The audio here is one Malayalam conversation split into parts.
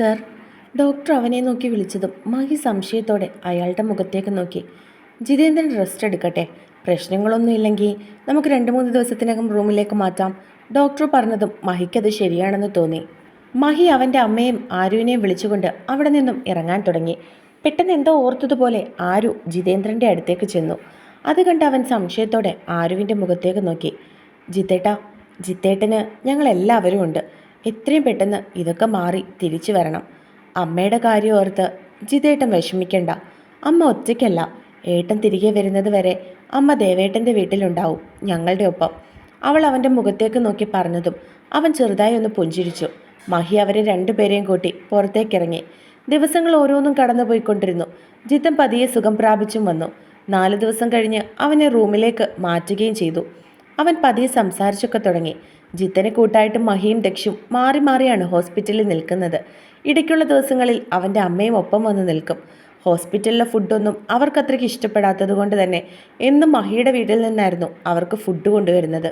സർ. ഡോക്ടർ അവനെ നോക്കി വിളിച്ചതും മഹി സംശയത്തോടെ അയാളുടെ മുഖത്തേക്ക് നോക്കി. ജിതേന്ദ്രൻ റെസ്റ്റ് എടുക്കട്ടെ. പ്രശ്നങ്ങളൊന്നും ഇല്ലെങ്കിൽ നമുക്ക് രണ്ട് മൂന്ന് ദിവസത്തിനകം റൂമിലേക്ക് മാറ്റാം. ഡോക്ടർ പറഞ്ഞതും മഹിക്കത് ശരിയാണെന്ന് തോന്നി. മഹി അവന്റെ അമ്മയും ആരുവിനെയും വിളിച്ചുകൊണ്ട് അവിടെ നിന്നും ഇറങ്ങാൻ തുടങ്ങി. പെട്ടെന്ന് എന്തോ ഓർത്തതുപോലെ ആരു ജിതേന്ദ്രന്റെ അടുത്തേക്ക് ചെന്നു. അത് കണ്ട് അവൻ സംശയത്തോടെ ആരുവിന്റെ മുഖത്തേക്ക് നോക്കി. ജിത്തേട്ടാ ജിത്തേട്ടന് ഞങ്ങളെല്ലാവരും ഉണ്ട്. എത്രയും പെട്ടെന്ന് ഇതൊക്കെ മാറി തിരിച്ചു വരണം. അമ്മയുടെ കാര്യം ഓർത്ത് ജിതേട്ടൻ വിഷമിക്കണ്ട. അമ്മ ഒറ്റയ്ക്കല്ല. ഏട്ടൻ തിരികെ വരുന്നത് വരെ അമ്മ ദേവേട്ടന്റെ വീട്ടിലുണ്ടാവും ഞങ്ങളുടെ ഒപ്പം. അവൾ അവന്റെ മുഖത്തേക്ക് നോക്കി പറഞ്ഞതും അവൻ ചെറുതായി ഒന്ന് പുഞ്ചിരിച്ചു. മഹി അവരെ രണ്ടുപേരെയും കൂട്ടി പുറത്തേക്കിറങ്ങി. ദിവസങ്ങൾ ഓരോന്നും കടന്നുപോയിക്കൊണ്ടിരുന്നു. ജിത്തൻ പതിയെ സുഖം പ്രാപിച്ചും വന്നു. നാല് ദിവസം കഴിഞ്ഞ് അവനെ റൂമിലേക്ക് മാറ്റുകയും ചെയ്തു. അവൻ പതിയെ സംസാരിച്ചൊക്കെ തുടങ്ങി. ജിത്തനെ കൂട്ടായിട്ട് മഹിയും ദക്ഷും മാറി മാറിയാണ് ഹോസ്പിറ്റലിൽ നിൽക്കുന്നത്. ഇടയ്ക്കുള്ള ദിവസങ്ങളിൽ അവന്റെ അമ്മയും ഒപ്പം വന്ന് നിൽക്കും. ഹോസ്പിറ്റലിലെ ഫുഡൊന്നും അവർക്കത്രയ്ക്ക് ഇഷ്ടപ്പെടാത്തത് കൊണ്ട് തന്നെ എന്നും മഹിയുടെ വീട്ടിൽ നിന്നായിരുന്നു അവർക്ക് ഫുഡ് കൊണ്ടുവരുന്നത്.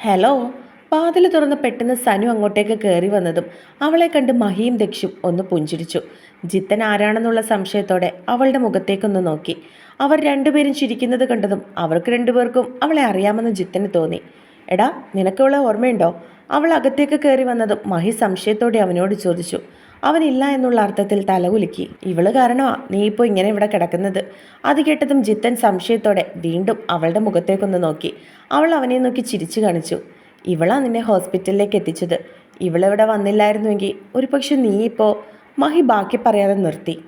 ഹലോ? വാതിൽ തുറന്ന് പെട്ടെന്ന് സനു അങ്ങോട്ടേക്ക് കയറി വന്നതും അവളെ കണ്ട് മഹിയും ദക്ഷും ഒന്ന് പുഞ്ചിരിച്ചു. ജിത്തൻ ആരാണെന്നുള്ള സംശയത്തോടെ അവളുടെ മുഖത്തേക്കൊന്ന് നോക്കി. അവർ രണ്ടുപേരും ചിരിക്കുന്നത് കണ്ടതും അവർക്ക് രണ്ടുപേർക്കും അവളെ അറിയാമെന്ന് ജിത്തന് തോന്നി. എടാ നിനക്കുള്ള ഓർമ്മയുണ്ടോ? അവൾ അകത്തേക്ക് കയറി വന്നതും മഹി സംശയത്തോടെ അവനോട് ചോദിച്ചു. അവനില്ല എന്നുള്ള അർത്ഥത്തിൽ തല തലകുലുക്കി. ഇവൾ കാരണമാ നീ ഇപ്പോൾ ഇങ്ങനെ ഇവിടെ കിടക്കുന്നത്? അത് കേട്ടതും ജിത്തൻ സംശയത്തോടെ വീണ്ടും അവളുടെ മുഖത്തേക്കൊന്ന് നോക്കി. അവൾ അവനെ നോക്കി ചിരിച്ചു കാണിച്ചു. ഇവളാ നിന്നെ ഹോസ്പിറ്റലിലേക്ക് എത്തിച്ചത്. ഇവളിവിടെ വന്നില്ലായിരുന്നുവെങ്കിൽ ഒരു പക്ഷെ നീ ഇപ്പോൾ മഹി ബാക്കി പറയാതെ നിർത്തി.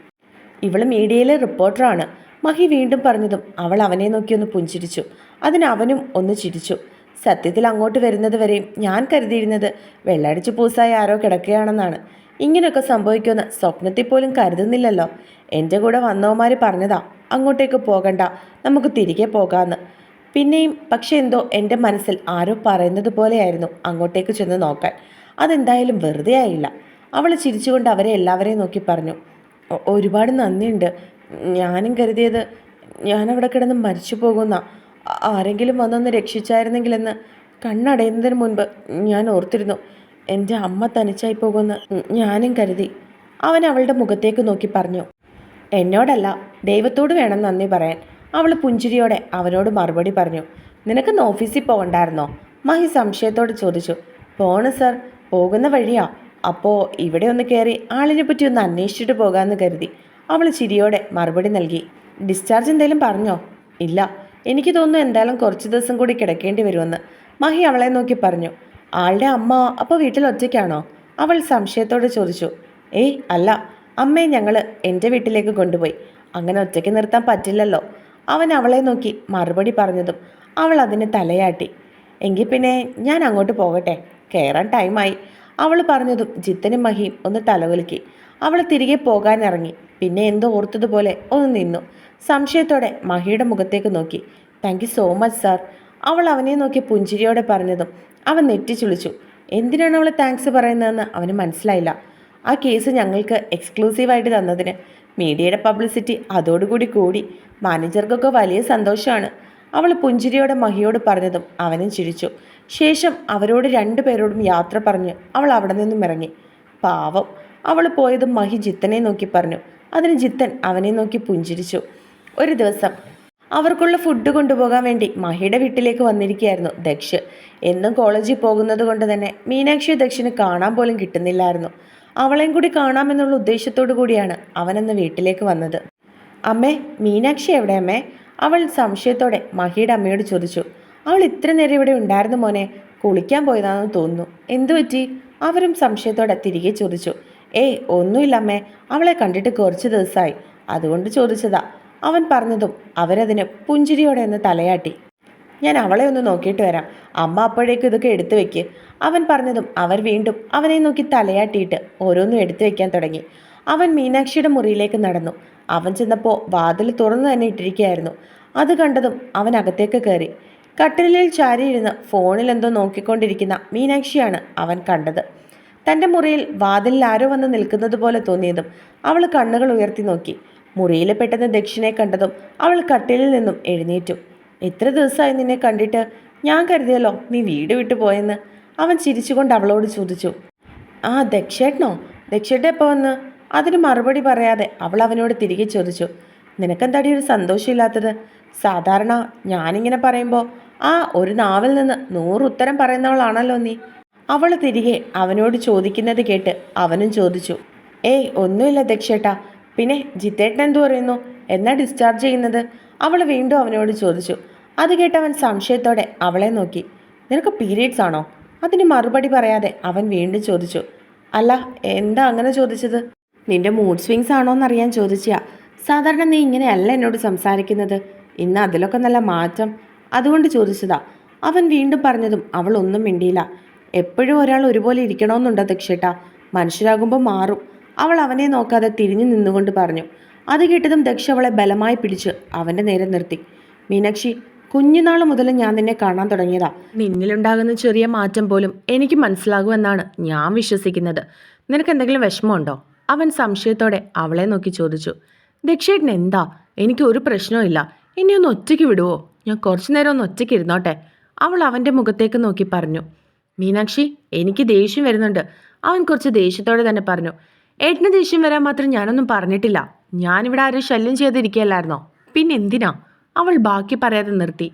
ഇവൾ മീഡിയയിലെ റിപ്പോർട്ടറാണ് മഹി വീണ്ടും പറഞ്ഞതും അവൾ അവനെ നോക്കി ഒന്ന് പുഞ്ചിരിച്ചു. അതിനവനും ഒന്ന് ചിരിച്ചു. സത്യത്തിൽ അങ്ങോട്ട് വരുന്നത് വരെയും ഞാൻ കരുതിയിരുന്നത് വെള്ളടിച്ച് പൂസായി ആരോ കിടക്കുകയാണെന്നാണ്. ഇങ്ങനെയൊക്കെ സംഭവിക്കുമെന്ന് സ്വപ്നത്തിൽ പോലും കരുതുന്നില്ലല്ലോ. എന്റെ കൂടെ വന്നവന്മാർ പറഞ്ഞതാ അങ്ങോട്ടേക്ക് പോകണ്ട നമുക്ക് തിരികെ പോകാമെന്ന് പിന്നെയും പക്ഷെ എന്തോ എന്റെ മനസ്സിൽ ആരോ പറയുന്നത് പോലെയായിരുന്നു അങ്ങോട്ടേക്ക് ചെന്ന് നോക്കാൻ. അതെന്തായാലും വെറുതെ ആയില്ല. അവൾ ചിരിച്ചുകൊണ്ട് അവരെ എല്ലാവരെയും നോക്കി പറഞ്ഞു ഒരുപാട് നന്ദിയുണ്ട്. ഞാനും കരുതിയത് ഞാനവിടെ കിടന്ന് മരിച്ചു പോകുന്ന. ആരെങ്കിലും വന്നൊന്ന് രക്ഷിച്ചായിരുന്നെങ്കിലെന്ന് കണ്ണടയുന്നതിന് മുൻപ് ഞാൻ ഓർത്തിരുന്നു. എന്റെ അമ്മ തനിച്ചായി പോകുമെന്ന് ഞാനും കരുതി. അവൻ അവളുടെ മുഖത്തേക്ക് നോക്കി പറഞ്ഞു. എന്നോടല്ല ദൈവത്തോട് വേണം നന്ദി പറയാൻ. അവൾ പുഞ്ചിരിയോടെ അവനോട് മറുപടി പറഞ്ഞു. നിനക്ക് ഓഫീസിൽ പോകണ്ടായിരുന്നോ? മഹി സംശയത്തോട് ചോദിച്ചു. പോണ് സർ. പോകുന്ന വഴിയാ. അപ്പോൾ ഇവിടെ ഒന്ന് കയറി ആളിനെ പറ്റി ഒന്ന് അന്വേഷിച്ചിട്ട് പോകാമെന്ന് കരുതി. അവൾ ചിരിയോടെ മറുപടി നൽകി. ഡിസ്ചാർജ് എന്തെങ്കിലും പറഞ്ഞോ? ഇല്ല. എനിക്ക് തോന്നുന്നു എന്തായാലും കുറച്ച് ദിവസം കൂടി കിടക്കേണ്ടി വരുമെന്ന്. മഹി അവളെ നോക്കി പറഞ്ഞു ആളുടെ അമ്മ അപ്പോൾ വീട്ടിൽ ഒറ്റയ്ക്കാണോ? അവൾ സംശയത്തോടെ ചോദിച്ചു ഏയ് അല്ല അമ്മയെ ഞങ്ങൾ എന്റെ വീട്ടിലേക്ക് കൊണ്ടുപോയി. അങ്ങനെ ഒറ്റയ്ക്ക് നിർത്താൻ പറ്റില്ലല്ലോ. അവൻ അവളെ നോക്കി മറുപടി പറഞ്ഞതും അവൾ അതിന് തലയാട്ടി എങ്കിൽ പിന്നെ ഞാൻ അങ്ങോട്ട് പോകട്ടെ കയറാൻ ടൈമായി. അവൾ പറഞ്ഞതും ജിത്തനും മഹിയും ഒന്ന് തലകുലുക്കി. അവൾ തിരികെ പോകാനിറങ്ങി പിന്നെ എന്തോ ഓർത്തതുപോലെ ഒന്ന് നിന്നു. സംശയത്തോടെ മഹിയുടെ മുഖത്തേക്ക് നോക്കി. താങ്ക് സോ മച്ച് സാർ അവൾ അവനെ നോക്കി പുഞ്ചിരിയോടെ പറഞ്ഞതും അവൻ നെറ്റിച്ചുളിച്ചു. എന്തിനാണ് അവൾ താങ്ക്സ് പറയുന്നതെന്ന് അവന് മനസ്സിലായില്ല. ആ കേസ് ഞങ്ങൾക്ക് എക്സ്ക്ലൂസീവായിട്ട് തന്നതിന് മീഡിയയുടെ പബ്ലിസിറ്റി അതോടുകൂടി കൂടി. മാനേജർക്കൊക്കെ വലിയ സന്തോഷമാണ്. അവൾ പുഞ്ചിരിയോടെ മഹിയോട് പറഞ്ഞതും അവനും ചിരിച്ചു. ശേഷം അവരോട് രണ്ടുപേരോടും യാത്ര പറഞ്ഞ് അവൾ അവിടെ നിന്നും ഇറങ്ങി. പാവം. അവൾ പോയതും മഹി ജിത്തനെ നോക്കി പറഞ്ഞു. അതിന് ജിത്തൻ അവനെ നോക്കി പുഞ്ചിരിച്ചു. ഒരു ദിവസം. അവർക്കുള്ള ഫുഡ് കൊണ്ടുപോകാൻ വേണ്ടി മഹിയുടെ വീട്ടിലേക്ക് വന്നിരിക്കുകയായിരുന്നു ദക്ഷ്. എന്നും കോളേജിൽ പോകുന്നത് കൊണ്ട് തന്നെ മീനാക്ഷി ദക്ഷിന് കാണാൻ പോലും കിട്ടുന്നില്ലായിരുന്നു. അവളെയും കൂടി കാണാമെന്നുള്ള ഉദ്ദേശത്തോടു കൂടിയാണ് അവനെന്ന് വീട്ടിലേക്ക് വന്നത്. അമ്മേ മീനാക്ഷി എവിടെ അമ്മേ? അവൾ സംശയത്തോടെ മഹിയുടെ അമ്മയോട് ചോദിച്ചു. അവൾ ഇത്ര നേരം ഇവിടെ ഉണ്ടായിരുന്നു മോനെ. കുളിക്കാൻ പോയതാണെന്ന് തോന്നുന്നു. എന്തു പറ്റി? അവരും സംശയത്തോടെ തിരികെ ചോദിച്ചു. ഏയ് ഒന്നുമില്ല അമ്മേ. അവളെ കണ്ടിട്ട് കുറച്ച് ദിവസമായി. അതുകൊണ്ട് ചോദിച്ചതാ. അവൻ പറഞ്ഞതും അവരതിന് പുഞ്ചിരിയോടെ ഒന്ന് തലയാട്ടി. ഞാൻ അവളെ ഒന്ന് നോക്കിയിട്ട് വരാം. അമ്മ അപ്പോഴേക്കും ഇതൊക്കെ എടുത്തു വെക്ക്. അവൻ പറഞ്ഞതും അവർ വീണ്ടും അവനെ നോക്കി തലയാട്ടിയിട്ട് ഓരോന്നും എടുത്തു വെക്കാൻ തുടങ്ങി. അവൻ മീനാക്ഷിയുടെ മുറിയിലേക്ക് നടന്നു. അവൻ ചെന്നപ്പോൾ വാതിൽ തുറന്നു തന്നെ ഇട്ടിരിക്കുകയായിരുന്നു. അത് കണ്ടതും അവൻ അകത്തേക്ക് കയറി. കട്ടിലിൽ ചാരിയിരുന്ന് ഫോണിൽ എന്തോ നോക്കിക്കൊണ്ടിരിക്കുന്ന മീനാക്ഷിയാണ് അവൻ കണ്ടത്. തന്റെ മുറിയിൽ വാതിലിൽ ആരോ വന്ന് നിൽക്കുന്നത് പോലെ തോന്നിയതും അവൾ കണ്ണുകൾ ഉയർത്തി നോക്കി. മുറിയിൽ പെട്ടെന്ന് ദക്ഷിണെ കണ്ടതും അവൾ കട്ടിലിൽ നിന്നും എഴുന്നേറ്റു. എത്ര ദിവസമായി നിന്നെ കണ്ടിട്ട് ഞാൻ കരുതിയല്ലോ നീ വീട് വിട്ടു പോയെന്ന്. അവൻ ചിരിച്ചുകൊണ്ട് അവളോട് ചോദിച്ചു. ആ ദക്ഷേട്ടനോ? ദക്ഷേട്ട എപ്പോൾ വന്ന്? അതിന് മറുപടി പറയാതെ അവൾ അവനോട് തിരികെ ചോദിച്ചു. നിനക്കെന്താടി ഒരു സന്തോഷമില്ലാത്തത്? സാധാരണ ഞാനിങ്ങനെ പറയുമ്പോൾ ആ ഒരു നാവിൽ നിന്ന് നൂറ് ഉത്തരം പറയുന്നവളാണല്ലോ നീ. അവൾ തിരികെ അവനോട് ചോദിക്കുന്നത് കേട്ട് അവനും ചോദിച്ചു. ഏയ് ഒന്നുമില്ല ദക്ഷേട്ടാ. പിന്നെ ജിത്തേട്ടൻ എന്തു പറയുന്നു? എന്നാ ഡിസ്ചാർജ് ചെയ്യുന്നത്? അവൾ വീണ്ടും അവനോട് ചോദിച്ചു. അത് കേട്ടവൻ സംശയത്തോടെ അവളെ നോക്കി. നിനക്ക് പീരീഡ്സ് ആണോ? അതിന് മറുപടി പറയാതെ അവൻ വീണ്ടും ചോദിച്ചു. അല്ല എന്താ അങ്ങനെ ചോദിച്ചത്? നിന്റെ മൂഡ് സ്വിങ്സ് ആണോ എന്നറിയാൻ ചോദിച്ചാ സാധാരണ നീ ഇങ്ങനെയല്ല എന്നോട് സംസാരിക്കുന്നത്. ഇന്ന് അതിലൊക്കെ നല്ല മാറ്റം. അതുകൊണ്ട് ചോദിച്ചതാ. അവൻ വീണ്ടും പറഞ്ഞതും അവൾ ഒന്നും മിണ്ടിയില്ല. എപ്പോഴും ഒരാൾ ഒരുപോലെ ഇരിക്കണമെന്നുണ്ടോ ദക്ഷേട്ട മനുഷ്യരാകുമ്പോൾ മാറും. അവൾ അവനെ നോക്കാതെ തിരിഞ്ഞു നിന്നുകൊണ്ട് പറഞ്ഞു. അത് കേട്ടതും ദക്ഷ അവളെ ബലമായി പിടിച്ച് അവന്റെ നേരെ നിർത്തി. മീനാക്ഷി കുഞ്ഞുനാൾ മുതൽ ഞാൻ നിന്നെ കാണാൻ തുടങ്ങിയതാ. നിന്നിലുണ്ടാകുന്ന ചെറിയ മാറ്റം പോലും എനിക്ക് മനസ്സിലാകുമെന്നാണ് ഞാൻ വിശ്വസിക്കുന്നത്. നിനക്ക് എന്തെങ്കിലും വിഷമമുണ്ടോ? അവൻ സംശയത്തോടെ അവളെ നോക്കി ചോദിച്ചു. ദക്ഷേട്ടൻ എന്താ? എനിക്ക് ഒരു പ്രശ്നവും എന്നെ ഒന്ന് ഒറ്റയ്ക്ക് വിടുവോ? ഞാൻ കുറച്ചു നേരം ഒന്ന് ഒറ്റയ്ക്ക് ഇരുന്നോട്ടെ? അവൾ അവന്റെ മുഖത്തേക്ക് നോക്കി പറഞ്ഞു. മീനാക്ഷി എനിക്ക് ദേഷ്യം വരുന്നുണ്ട്. അവൻ കുറച്ച് ദേഷ്യത്തോടെ തന്നെ പറഞ്ഞു. ഏട്ടന് ദേഷ്യം വരാൻ മാത്രം ഞാനൊന്നും പറഞ്ഞിട്ടില്ല. ഞാനിവിടെ ആരും ശല്യം ചെയ്തിരിക്കുകയല്ലായിരുന്നോ പിന്നെ എന്തിനാ? അവൾ ബാക്കി പറയാതെ നിർത്തി.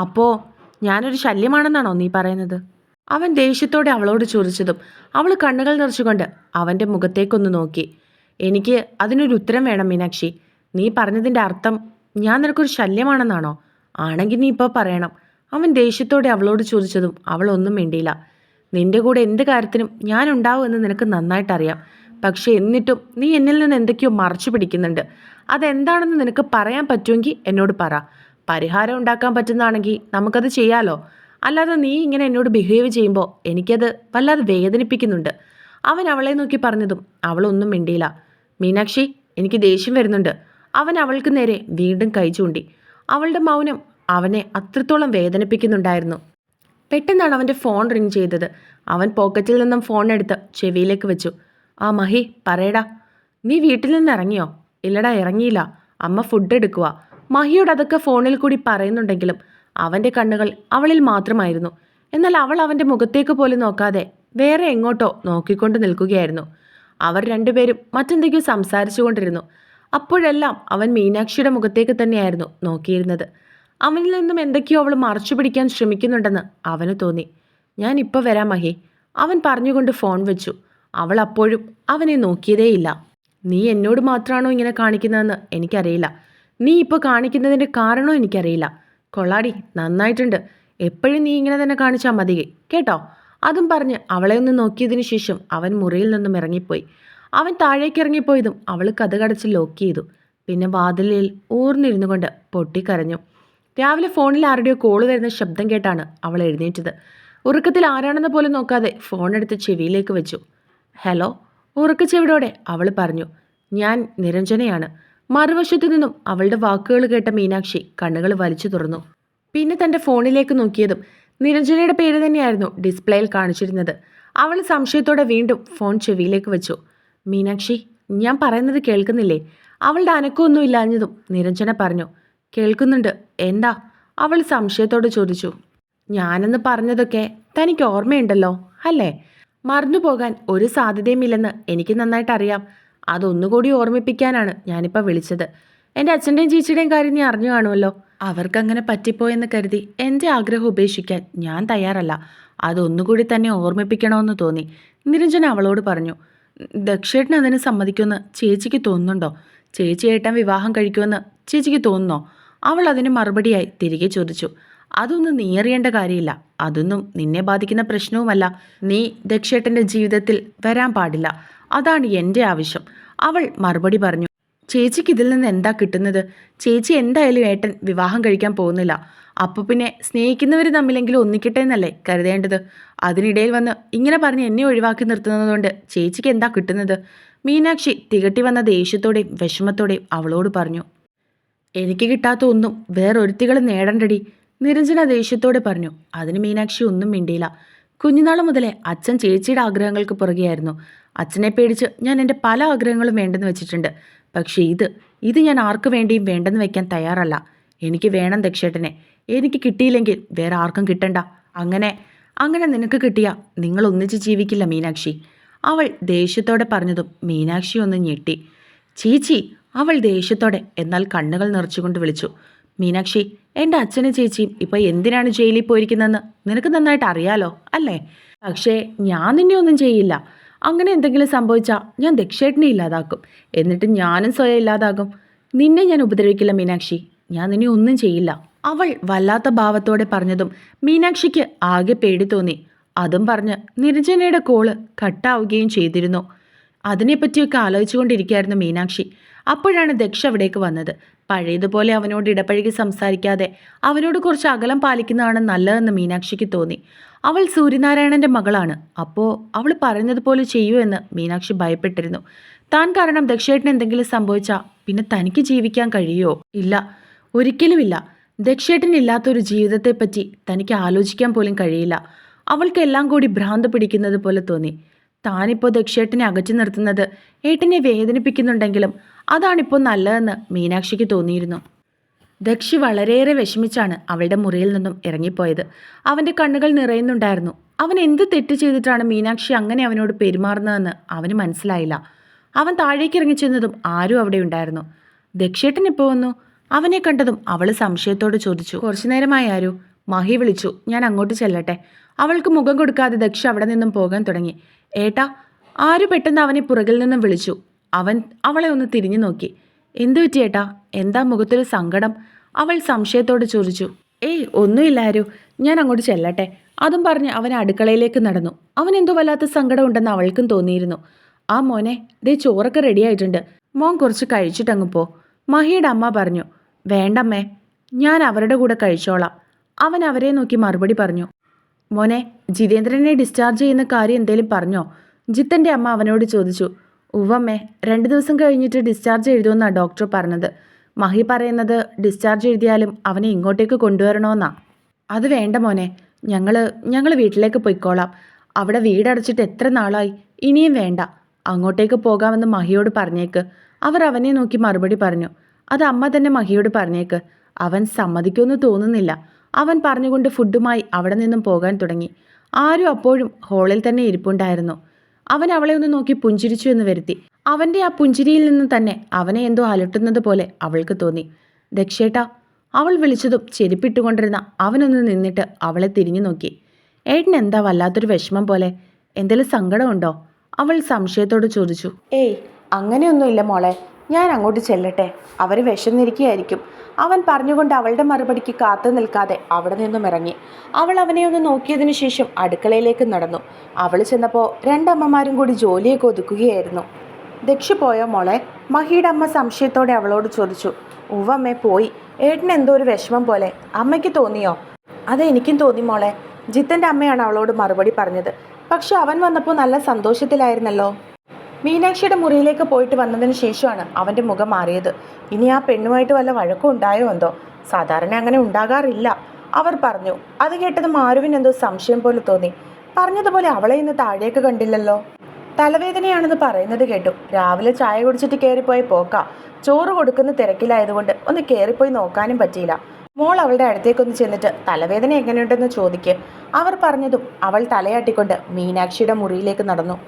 അപ്പോ ഞാനൊരു ശല്യമാണെന്നാണോ നീ പറയുന്നത്? അവൻ ദേഷ്യത്തോടെ അവളോട് ചൊറിച്ചതും അവൾ കണ്ണുകൾ നിറച്ചുകൊണ്ട് അവന്റെ മുഖത്തേക്കൊന്ന് നോക്കി. എനിക്ക് അതിനൊരു ഉത്തരം വേണം മീനാക്ഷി. നീ പറഞ്ഞതിന്റെ അർത്ഥം ഞാൻ നിനക്കൊരു ശല്യമാണെന്നാണോ? ആണെങ്കിൽ നീ ഇപ്പോൾ പറയണം. അവൻ ദേഷ്യത്തോടെ അവളോട് ചോദിച്ചതും അവളൊന്നും മിണ്ടിയില്ല. നിന്റെ കൂടെ എന്ത് കാര്യത്തിനും ഞാൻ ഉണ്ടാവുമെന്ന് നിനക്ക് നന്നായിട്ടറിയാം. പക്ഷെ എന്നിട്ടും നീ എന്നിൽ നിന്ന് എന്തൊക്കെയോ മറച്ചു പിടിക്കുന്നുണ്ട്. അതെന്താണെന്ന് നിനക്ക് പറയാൻ പറ്റുമെങ്കിൽ എന്നോട് പറ. പരിഹാരം ഉണ്ടാക്കാൻ പറ്റുന്നതാണെങ്കിൽ നമുക്കത് ചെയ്യാലോ. അല്ലാതെ നീ ഇങ്ങനെ എന്നോട് ബിഹേവ് ചെയ്യുമ്പോൾ എനിക്കത് വല്ലാതെ വേദനിപ്പിക്കുന്നുണ്ട്. അവൻ അവളെ നോക്കി പറഞ്ഞതും അവളൊന്നും മിണ്ടിയില്ല. മീനാക്ഷി എനിക്ക് ദേഷ്യം വരുന്നുണ്ട്. അവൻ അവൾക്ക് നേരെ വീണ്ടും കൈ ചൂണ്ടി. അവളുടെ മൗനം അവനെ അത്രത്തോളം വേദനിപ്പിക്കുന്നുണ്ടായിരുന്നു. പെട്ടെന്നാണ് അവന്റെ ഫോൺ റിങ് ചെയ്തത്. അവൻ പോക്കറ്റിൽ നിന്നും ഫോൺ എടുത്ത് ചെവിയിലേക്ക് വെച്ചു. ആ മഹി പറയടാ. നീ വീട്ടിൽ നിന്ന് ഇറങ്ങിയോ? ഇല്ലടാ ഇറങ്ങിയില്ല. അമ്മ ഫുഡ് എടുക്കുക മഹിയോട് അതൊക്കെ ഫോണിൽ കൂടി പറയുന്നുണ്ടെങ്കിലും അവന്റെ കണ്ണുകൾ അവളിൽ മാത്രമായിരുന്നു. എന്നാൽ അവൾ അവന്റെ മുഖത്തേക്ക് പോലും നോക്കാതെ വേറെ എങ്ങോട്ടോ നോക്കിക്കൊണ്ട് നിൽക്കുകയായിരുന്നു. അവർ രണ്ടുപേരും മറ്റെന്തൊക്കെയോ സംസാരിച്ചുകൊണ്ടിരുന്നു. അപ്പോഴെല്ലാം അവൻ മീനാക്ഷിയുടെ മുഖത്തേക്ക് തന്നെയായിരുന്നു നോക്കിയിരുന്നത്. അവനിൽ നിന്നും എന്തൊക്കെയോ അവൾ മറച്ചു പിടിക്കാൻ ശ്രമിക്കുന്നുണ്ടെന്ന് അവന് തോന്നി. ഞാൻ ഇപ്പോൾ വരാം മഹി. അവൻ പറഞ്ഞുകൊണ്ട് ഫോൺ വെച്ചു. അവൾ അപ്പോഴും അവനെ നോക്കിയതേയില്ല. നീ എന്നോട് മാത്രമാണോ ഇങ്ങനെ കാണിക്കുന്നതെന്ന് എനിക്കറിയില്ല. നീ ഇപ്പോൾ കാണിക്കുന്നതിന്റെ കാരണവും എനിക്കറിയില്ല. കൊള്ളാടി നന്നായിട്ടുണ്ട്. എപ്പോഴും നീ ഇങ്ങനെ തന്നെ കാണിച്ചാൽ മതി കേട്ടോ? അതും പറഞ്ഞ് അവളെ ഒന്ന് നോക്കിയതിനു ശേഷം അവൻ മുറിയിൽ നിന്നും ഇറങ്ങിപ്പോയി. അവൻ താഴേക്ക് ഇറങ്ങിപ്പോയതും അവൾ കഥകടച്ച് ലോക്ക് ചെയ്തു. പിന്നെ വാതിലിൽ ഊർന്നിരുന്നു കൊണ്ട് പൊട്ടിക്കരഞ്ഞു രാവിലെ ഫോണിൽ ആരുടെയോ കോൾ വരുന്ന ശബ്ദം കേട്ടാണ് അവൾ എഴുന്നേറ്റത്. ഉറക്കത്തിൽ ആരാണെന്ന് പോലും നോക്കാതെ ഫോണെടുത്ത് ചെവിയിലേക്ക് വെച്ചു. ഹലോ ഉറക്കച്ചെവിടോടെ അവൾ പറഞ്ഞു. ഞാൻ നിരഞ്ജനയാണ്. മറുവശത്തു നിന്നും അവളുടെ വാക്കുകൾ കേട്ട മീനാക്ഷി കണ്ണുകൾ വലിച്ചു തുറന്നു. പിന്നെ തന്റെ ഫോണിലേക്ക് നോക്കിയതും നിരഞ്ജനയുടെ പേര് തന്നെയായിരുന്നു ഡിസ്പ്ലേയിൽ കാണിച്ചിരുന്നത്. അവൾ സംശയത്തോടെ വീണ്ടും ഫോൺ ചെവിയിലേക്ക് വെച്ചു. മീനാക്ഷി ഞാൻ പറയുന്നത് കേൾക്കുന്നില്ലേ? അവളുടെ അനക്കമൊന്നും ഇല്ലാഞ്ഞതും നിരഞ്ജന പറഞ്ഞു. കേൾക്കുന്നുണ്ട്. എന്താ? അവൾ സംശയത്തോടെ ചോദിച്ചു. ഞാനെന്ന് പറഞ്ഞതൊക്കെ തനിക്ക് ഓർമ്മയുണ്ടല്ലോ അല്ലേ? മറന്നുപോകാൻ ഒരു സാധ്യതയുമില്ലെന്ന് എനിക്ക് നന്നായിട്ട് അറിയാം അതൊന്നുകൂടി ഓർമ്മിപ്പിക്കാനാണ് ഞാനിപ്പോൾ വിളിച്ചത്. എന്റെ അച്ഛന്റെയും ചേച്ചിയുടെയും കാര്യം നീ അറിഞ്ഞു കാണുമല്ലോ. അവർക്കങ്ങനെ പറ്റിപ്പോയെന്ന് കരുതി എന്റെ ആഗ്രഹം ഉപേക്ഷിക്കാൻ ഞാൻ തയ്യാറല്ല. അതൊന്നുകൂടി തന്നെ ഓർമ്മിപ്പിക്കണമെന്ന് തോന്നി. നിരഞ്ജൻ അവളോട് പറഞ്ഞു ദക്ഷേട്ടൻ അതിന് സമ്മതിക്കുമെന്ന് ചേച്ചിക്ക് തോന്നുന്നുണ്ടോ? ചേച്ചി ഏട്ടൻ വിവാഹം കഴിക്കുമെന്ന് ചേച്ചിക്ക് തോന്നുന്നോ? അവൾ അതിന് മറുപടിയായി തിരികെ ചോദിച്ചു അതൊന്നും നീ അറിയേണ്ട കാര്യമില്ല. അതൊന്നും നിന്നെ ബാധിക്കുന്ന പ്രശ്നവുമല്ല. നീ ദക്ഷേട്ടന്റെ ജീവിതത്തിൽ വരാൻ പാടില്ല. അതാണ് എന്റെ ആവശ്യം. അവൾ മറുപടി പറഞ്ഞു. ചേച്ചിക്ക് ഇതിൽ നിന്ന് എന്താ കിട്ടുന്നത്? ചേച്ചി എന്തായാലും ഏട്ടൻ വിവാഹം കഴിക്കാൻ പോകുന്നില്ല. അപ്പോൾ പിന്നെ സ്നേഹിക്കുന്നവർ തമ്മിലെങ്കിലും ഒന്നിക്കട്ടെ എന്നല്ലേ കരുതേണ്ടത്? അതിനിടയിൽ വന്ന് ഇങ്ങനെ പറഞ്ഞ് എന്നെ ഒഴിവാക്കി നിർത്തുന്നതുകൊണ്ട് ചേച്ചിക്ക് എന്താ കിട്ടുന്നത്? മീനാക്ഷി തികട്ടി വന്ന ദേഷ്യത്തോടെയും വിഷമത്തോടെയും അവളോട് പറഞ്ഞു. എനിക്ക് കിട്ടാത്ത ഒന്നും വേറൊരുത്തികളും നേടണ്ടടി. നിരഞ്ജന ദേഷ്യത്തോടെ പറഞ്ഞു അതിന് മീനാക്ഷി ഒന്നും മിണ്ടിയില്ല. കുഞ്ഞുനാൾ മുതലേ അച്ഛൻ ചേച്ചിയുടെ ആഗ്രഹങ്ങൾക്ക് പുറകെയായിരുന്നു. അച്ഛനെ പേടിച്ച് ഞാൻ എന്റെ പല ആഗ്രഹങ്ങളും വേണ്ടെന്ന് വെച്ചിട്ടുണ്ട്. പക്ഷേ ഇത് ഇത് ഞാൻ ആർക്കു വേണ്ടിയും വേണ്ടെന്ന് വെക്കാൻ തയ്യാറല്ല. എനിക്ക് വേണം ദക്ഷേട്ടനെ. എനിക്ക് കിട്ടിയില്ലെങ്കിൽ വേറെ ആർക്കും കിട്ടണ്ട. അങ്ങനെ അങ്ങനെ നിനക്ക് കിട്ടിയ നിങ്ങൾ ഒന്നിച്ച് ജീവിക്കില്ല മീനാക്ഷി. അവൾ ദേഷ്യത്തോടെ പറഞ്ഞതും മീനാക്ഷി ഒന്ന് ഞെട്ടി. ചീച്ചി അവൾ ദേഷ്യത്തോടെ എന്നാൽ കണ്ണുകൾ നിറച്ചുകൊണ്ട് വിളിച്ചു. മീനാക്ഷി എന്റെ അച്ഛനും ചേച്ചിയും ഇപ്പോൾ എന്തിനാണ് ജയിലിൽ പോയിരിക്കുന്നതെന്ന് നിനക്ക് നന്നായിട്ട് അറിയാലോ അല്ലേ? പക്ഷേ ഞാൻ നിന്നെ ഒന്നും ചെയ്യില്ല. അങ്ങനെ എന്തെങ്കിലും സംഭവിച്ചാൽ ഞാൻ ദക്ഷേട്ടനെ ഇല്ലാതാക്കും. എന്നിട്ട് ഞാനും സ്വയം ഇല്ലാതാകും. നിന്നെ ഞാൻ ഉപദ്രവിക്കില്ല മീനാക്ഷി. ഞാൻ നിന്നെ ഒന്നും ചെയ്യില്ല. അവൾ വല്ലാത്ത ഭാവത്തോടെ പറഞ്ഞതും മീനാക്ഷിക്ക് ആകെ പേടി തോന്നി. അതും പറഞ്ഞ് നിർജനയുടെ കോൾ കട്ടാവുകയും ചെയ്തിരുന്നു. അതിനെപ്പറ്റിയൊക്കെ ആലോചിച്ചുകൊണ്ടിരിക്കുകയായിരുന്നു മീനാക്ഷി. അപ്പോഴാണ് ദക്ഷ അവിടേക്ക് വന്നത്. പഴയതുപോലെ അവനോട് ഇടപഴകി സംസാരിക്കാതെ അവനോട് കുറച്ച് അകലം പാലിക്കുന്നതാണ് നല്ലതെന്ന് മീനാക്ഷിക്ക് തോന്നി. അവൾ സൂര്യനാരായണന്റെ മകളാണ്. അപ്പോൾ അവൾ പറഞ്ഞതുപോലെ ചെയ്യൂ എന്ന് മീനാക്ഷി ഭയപ്പെട്ടിരുന്നു. താൻ കാരണം ദക്ഷേട്ടന് എന്തെങ്കിലും സംഭവിച്ചാൽ പിന്നെ തനിക്ക് ജീവിക്കാൻ കഴിയുമോ ഇല്ല. ഒരിക്കലുമില്ല ദക്ഷേട്ടനില്ലാത്തൊരു ജീവിതത്തെപ്പറ്റി തനിക്ക് ആലോചിക്കാൻ പോലും കഴിയില്ല. അവൾക്കെല്ലാം കൂടി ഭ്രാന്ത് പിടിക്കുന്നത് പോലെ തോന്നി. താനിപ്പോൾ ദക്ഷേട്ടനെ അകറ്റി നിർത്തുന്നത് ഏട്ടനെ വേദനിപ്പിക്കുന്നുണ്ടെങ്കിലും അതാണിപ്പോൾ നല്ലതെന്ന് മീനാക്ഷിക്ക് തോന്നിയിരുന്നു. ദക്ഷി വളരെയേറെ വിഷമിച്ചാണ് അവളുടെ മുറിയിൽ നിന്നും ഇറങ്ങിപ്പോയത്. അവന്റെ കണ്ണുകൾ നിറയുന്നുണ്ടായിരുന്നു. അവൻ എന്ത് തെറ്റ് ചെയ്തിട്ടാണ് മീനാക്ഷി അങ്ങനെ അവനോട് പെരുമാറുന്നതെന്ന് അവന് മനസ്സിലായില്ല. അവൻ താഴേക്ക് ഇറങ്ങി ചെന്നതും ആരും അവിടെ ഉണ്ടായിരുന്നു. ദക്ഷേട്ടൻ ഇപ്പോൾ വന്നു? അവനെ കണ്ടതും അവൾ സംശയത്തോട് ചോദിച്ചു. കുറച്ചു നേരമായി ആരു? മഹി വിളിച്ചു. ഞാൻ അങ്ങോട്ട് ചെല്ലട്ടെ. അവൾക്ക് മുഖം കൊടുക്കാതെ ദക്ഷ അവിടെ നിന്നും പോകാൻ തുടങ്ങി. ഏട്ടാ ആരു പെട്ടെന്ന് അവനെ പുറകിൽ നിന്നും വിളിച്ചു? അവൻ അവളെ ഒന്ന് തിരിഞ്ഞു നോക്കി. എന്തു പറ്റിയേട്ടാ എന്താ മുഖത്തൊരു സങ്കടം? അവൾ സംശയത്തോട് ചോദിച്ചു. ഏയ് ഒന്നുമില്ലാരു ഞാൻ അങ്ങോട്ട് ചെല്ലട്ടെ. അതും പറഞ്ഞ് അവൻ അടുക്കളയിലേക്ക് നടന്നു. അവൻ എന്തോ വല്ലാത്ത സങ്കടം ഉണ്ടെന്ന് അവൾക്കും തോന്നിയിരുന്നു. ആ മോനെ ദേ ചോറൊക്കെ റെഡിയായിട്ടുണ്ട് മോൻ കുറച്ച് കഴിച്ചിട്ടങ്ങ് പോ. മഹിയുടെ അമ്മ പറഞ്ഞു. വേണ്ടമ്മേ ഞാൻ അവരുടെ കൂടെ കഴിച്ചോളാം. അവൻ അവരെ നോക്കി മറുപടി പറഞ്ഞു. മോനെ ജിതേന്ദ്രനെ ഡിസ്ചാർജ് ചെയ്യുന്ന കാര്യം എന്തേലും പറഞ്ഞോ? ജിത്തന്റെ അമ്മ അവനോട് ചോദിച്ചു. ഉവ്വമ്മേ രണ്ട് ദിവസം കഴിഞ്ഞിട്ട് ഡിസ്ചാർജ് എഴുതുമെന്നാണ് ഡോക്ടർ പറഞ്ഞത്. മഹി പറയുന്നത് ഡിസ്ചാർജ് എഴുതിയാലും അവനെ ഇങ്ങോട്ടേക്ക് കൊണ്ടുവരണമെന്നാ അത് വേണ്ട മോനെ ഞങ്ങൾ ഞങ്ങൾ വീട്ടിലേക്ക് പോയിക്കോളാം. അവിടെ വീടടച്ചിട്ട് എത്ര നാളായി? ഇനിയും വേണ്ട. അങ്ങോട്ടേക്ക് പോകാമെന്ന് മഹിയോട് പറഞ്ഞേക്ക്. അവർ അവനെ നോക്കി മറുപടി പറഞ്ഞു. അത് അമ്മ തന്നെ മഹിയോട് പറഞ്ഞേക്ക്. അവൻ സമ്മതിക്കുമെന്ന് തോന്നുന്നില്ല. അവൻ പറഞ്ഞുകൊണ്ട് ഫുഡുമായി അവിടെ നിന്നും പോകാൻ തുടങ്ങി. ആരും അപ്പോഴും ഹോളിൽ തന്നെ ഇരിപ്പുണ്ടായിരുന്നു. അവൻ അവളെ ഒന്ന് നോക്കി പുഞ്ചിരിച്ചു എന്ന് വരുത്തി. അവന്റെ ആ പുഞ്ചിരിയിൽ നിന്ന് തന്നെ അവനെ എന്തോ അലട്ടുന്നത് പോലെ അവൾക്ക് തോന്നി. ദക്ഷേട്ടാ അവൾ വിളിച്ചതും ചെരുപ്പിട്ടുകൊണ്ടിരുന്ന അവനൊന്ന് നിന്നിട്ട് അവളെ തിരിഞ്ഞു നോക്കി. ഏട്ടൻ എന്താ വല്ലാത്തൊരു വിഷമം പോലെ? എന്തെങ്കിലും സങ്കടമുണ്ടോ? അവൾ സംശയത്തോട് ചോദിച്ചു. ഏയ് അങ്ങനെയൊന്നുമില്ല മോളെ. ഞാൻ അങ്ങോട്ട് ചെല്ലട്ടെ. അവർ വിശന്നിരിക്കുകയായിരിക്കും. അവൻ പറഞ്ഞുകൊണ്ട് അവളുടെ മറുപടിക്ക് കാത്തു നിൽക്കാതെ അവിടെ നിന്നും ഇറങ്ങി. അവൾ അവനെ ഒന്ന് നോക്കിയതിനു ശേഷം അടുക്കളയിലേക്ക് നടന്നു. അവൾ ചെന്നപ്പോൾ രണ്ടമ്മമാരും കൂടി ജോലിയൊക്കെ ഒതുക്കുകയായിരുന്നു. ദക്ഷി പോയോ മോളെ? മഹിയുടെ അമ്മ സംശയത്തോടെ അവളോട് ചോദിച്ചു. ഉവ്വമ്മേ പോയി. ഏട്ടന് എന്തോ ഒരു വിഷമം പോലെ. അമ്മയ്ക്ക് തോന്നിയോ? അത് എനിക്കും തോന്നി മോളെ. ജിത്തന്റെ അമ്മയാണ് അവളോട് മറുപടി പറഞ്ഞത്. പക്ഷെ അവൻ വന്നപ്പോൾ നല്ല സന്തോഷത്തിലായിരുന്നല്ലോ. മീനാക്ഷിയുടെ മുറിയിലേക്ക് പോയിട്ട് വന്നതിന് ശേഷമാണ് അവന്റെ മുഖം മാറിയത്. ഇനി ആ പെണ്ണുമായിട്ട് വല്ല വഴക്കം ഉണ്ടായോ എന്തോ? സാധാരണ അങ്ങനെ ഉണ്ടാകാറില്ല. അവർ പറഞ്ഞു അത് കേട്ടത് മാരുവിന് എന്തോ സംശയം പോലെ തോന്നി. പറഞ്ഞതുപോലെ അവളെ ഇന്ന് താഴേക്ക് കണ്ടില്ലല്ലോ. തലവേദനയാണെന്ന് പറയുന്നത് കേട്ടു. രാവിലെ ചായ കുടിച്ചിട്ട് കയറിപ്പോയി പോക്ക ചോറ് കൊടുക്കുന്ന തിരക്കിലായതുകൊണ്ട് ഒന്ന് കയറിപ്പോയി നോക്കാനും പറ്റിയില്ല. മോൾ അവളുടെ അടുത്തേക്കൊന്ന് ചെന്നിട്ട് തലവേദന എങ്ങനെയുണ്ടെന്ന് ചോദിക്ക്. അവർ പറഞ്ഞതും അവൾ തലയാട്ടിക്കൊണ്ട് മീനാക്ഷിയുടെ മുറിയിലേക്ക് നടന്നു.